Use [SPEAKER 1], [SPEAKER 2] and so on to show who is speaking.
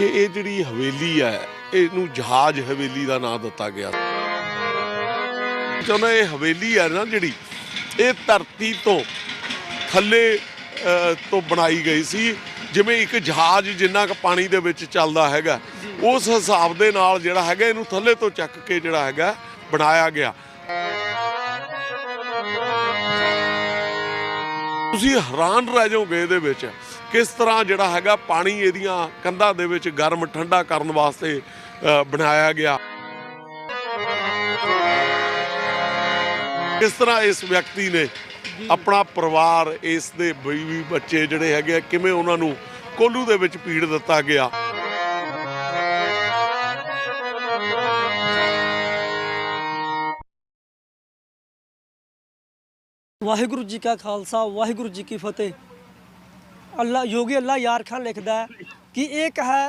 [SPEAKER 1] ਕਿ ਇਹ ਜਿਹੜੀ ਹਵੇਲੀ ਹੈ, ਇਹਨੂੰ ਜਹਾਜ਼ ਹਵੇਲੀ ਦਾ ਨਾਮ ਦਿੱਤਾ ਗਿਆ। ਚਾਹੁੰਦਾ ਇਹ ਹਵੇਲੀ ਹੈ ਨਾ ਜਿਹੜੀ, ਇਹ ਧਰਤੀ ਤੋਂ ਥੱਲੇ ਤੋਂ ਬਣਾਈ ਗਈ ਸੀ। ਜਿਵੇਂ ਇੱਕ ਜਹਾਜ਼ ਜਿੰਨਾ ਕੁ ਪਾਣੀ ਦੇ ਵਿੱਚ ਚੱਲਦਾ ਹੈਗਾ, ਉਸ ਹਿਸਾਬ ਦੇ ਨਾਲ ਜਿਹੜਾ ਹੈਗਾ, ਇਹਨੂੰ ਥੱਲੇ ਤੋਂ ਚੱਕ ਕੇ ਜਿਹੜਾ ਹੈਗਾ, ਬਣਾਇਆ ਗਿਆ। ਤੁਸੀਂ ਹੈਰਾਨ ਰਹਿ ਜਾਓਗੇ ਇਹਦੇ ਵਿੱਚ। ਕਿਸ ਤਰ੍ਹਾਂ ਜਿਹੜਾ ਹੈਗਾ ਪਾਣੀ ਇਹਦੀਆਂ ਕੰਧਾਂ ਦੇ ਵਿੱਚ ਗਰਮ ਠੰਡਾ ਕਰਨ ਵਾਸਤੇ ਬਣਾਇਆ ਗਿਆ। ਕਿਸ ਤਰ੍ਹਾਂ ਇਸ ਵਿਅਕਤੀ ਨੇ ਆਪਣਾ ਪਰਿਵਾਰ ਇਸ ਦੇ ਬੀਵੀ ਬੱਚੇ ਜਿਹੜੇ ਹੈਗੇ ਆ ਕਿਵੇਂ ਉਹਨਾਂ ਨੂੰ ਕੋਲੂ ਦੇ ਵਿੱਚ ਪੀੜ ਦਿੱਤਾ ਗਿਆ?
[SPEAKER 2] ਵਾਹਿਗੁਰੂ ਜੀ ਕਾ ਖਾਲਸਾ ਵਾਹਿਗੁਰੂ ਜੀ ਕੀ ਫਤਿਹ। ਅੱਲਾ ਯੋਗੀ ਅੱਲਾ ਯਾਰ ਖਾਨ ਲਿਖਦਾ ਹੈ ਕਿ ਇੱਕ ਹੈ